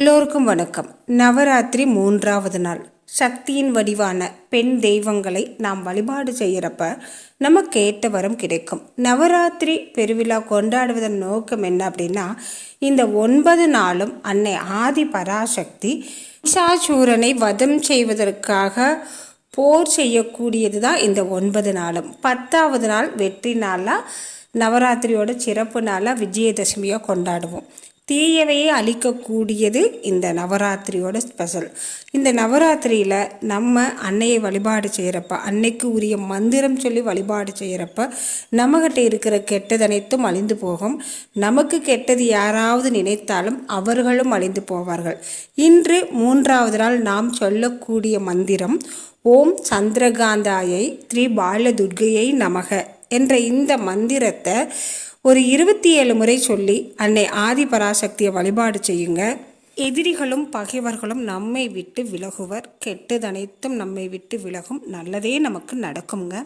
எல்லோருக்கும் வணக்கம். நவராத்திரி மூன்றாவது நாள். சக்தியின் வடிவான பெண் தெய்வங்களை நாம் வழிபாடு செய்கிறப்ப நமக்கு ஏற்ற வரம் கிடைக்கும். நவராத்திரி பெருவிழா கொண்டாடுவதன் நோக்கம் என்ன அப்படின்னா இந்த ஒன்பது நாளும் அன்னை ஆதி பராசக்தி சாசூரனை வதம் செய்வதற்காக போர் செய்யக்கூடியது தான் இந்த ஒன்பது நாளும். பத்தாவது நாள் வெற்றி நாளாக நவராத்திரியோட சிறப்பு நாளாக விஜயதசமியாக கொண்டாடுவோம். தீயவையே அழிக்கக்கூடியது இந்த நவராத்திரியோட ஸ்பெஷல் இந்த நவராத்திரியில் நம்ம அன்னையை வழிபாடு செய்கிறப்ப அன்னைக்கு உரிய மந்திரம் சொல்லி வழிபாடு செய்கிறப்ப நம்மகிட்ட இருக்கிற கெட்டதனைத்தும் அழிந்து போகும். நமக்கு கெட்டது யாராவது நினைத்தாலும் அவர்களும் அழிந்து போவார்கள். இன்று மூன்றாவது நாள் நாம் சொல்லக்கூடிய மந்திரம் ஓம் சந்திரகாந்தாயை ஸ்ரீ பாலதுர்கையை நமக. என்ற இந்த மந்திரத்தை ஒரு இருபத்தி ஏழு முறை சொல்லி அன்னை ஆதி பராசக்தியை வழிபாடு செய்யுங்க. எதிரிகளும் பகைவர்களும் நம்மை விட்டு விலகுவர். கெட்டதனைத்தும் நம்மை விட்டு விலகும். நல்லதே நமக்கு நடக்குங்க